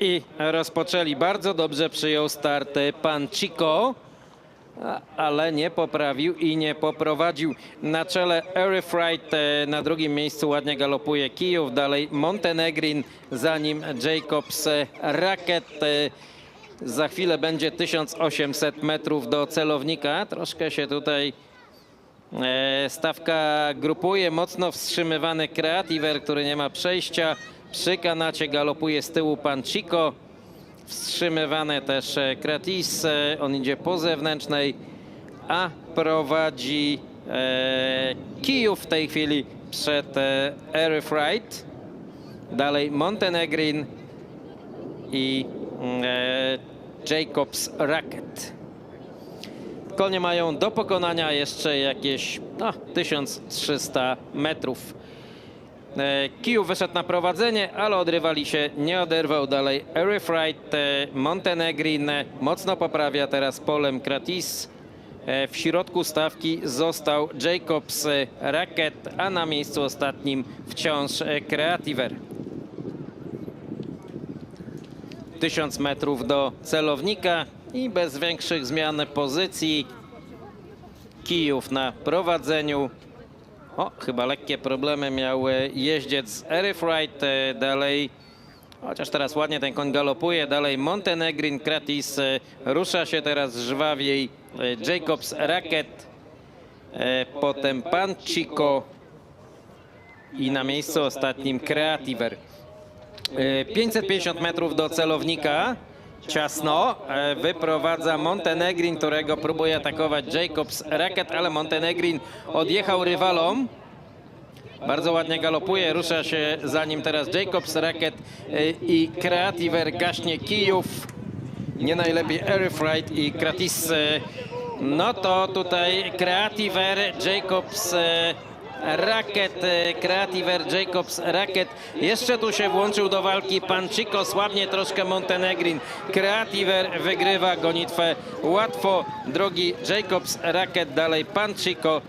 I rozpoczęli. Bardzo dobrze przyjął start pan Chico, ale nie poprawił i nie poprowadził. Na czele Everfright, e, na drugim miejscu ładnie galopuje Kijów, dalej Montenegrin, za nim Jacobs e, Racket. e, Za chwilę będzie 1800 metrów do celownika. Troszkę się tutaj Stawka grupuje, mocno wstrzymywany Creativer, który nie ma przejścia. Przy kanacie galopuje z tyłu pan Chico. Wstrzymywane też e, Kratis, e, on idzie po zewnętrznej, a prowadzi e, Kijów w tej chwili przed e, Aerofright. Dalej Montenegrin i mm, e, Jacobs Racket. Konie mają do pokonania jeszcze jakieś no, 1300 metrów. E, Kijów wyszedł na prowadzenie, ale od rywali się nie oderwał dalej. Erifright, e, Montenegrin e, mocno poprawia teraz polem Kratis. W środku stawki został Jacobs Racket, a na miejscu ostatnim wciąż Creativer. 1000 metrów do celownika i bez większych zmian pozycji. Kijów na prowadzeniu. O, chyba lekkie problemy miał e, jeździec Erifright. e, Dalej, chociaż teraz ładnie ten koń galopuje. Dalej Montenegrin Kratis e, rusza się teraz żwawiej. Jacobs Racket. Potem Pan Chico i na miejscu ostatnim Creativer. E, 550 metrów do celownika. Ciasno. E, Wyprowadza Montenegrin, którego próbuje atakować Jacobs Racket, ale Montenegrin odjechał rywalom. Bardzo ładnie galopuje, rusza się za nim teraz Jacobs Racket e, i Creativer gaśnie Kijów. Nie najlepiej Erifright i Kratis. e, No to tutaj Creativer, Jacobs Racket, e, Creativer, Jacobs Racket. Jeszcze tu się włączył do walki pan Chico, słabnie troszkę Montenegrin. Creativer wygrywa gonitwę łatwo. Drogi Jacobs Racket, dalej pan Chico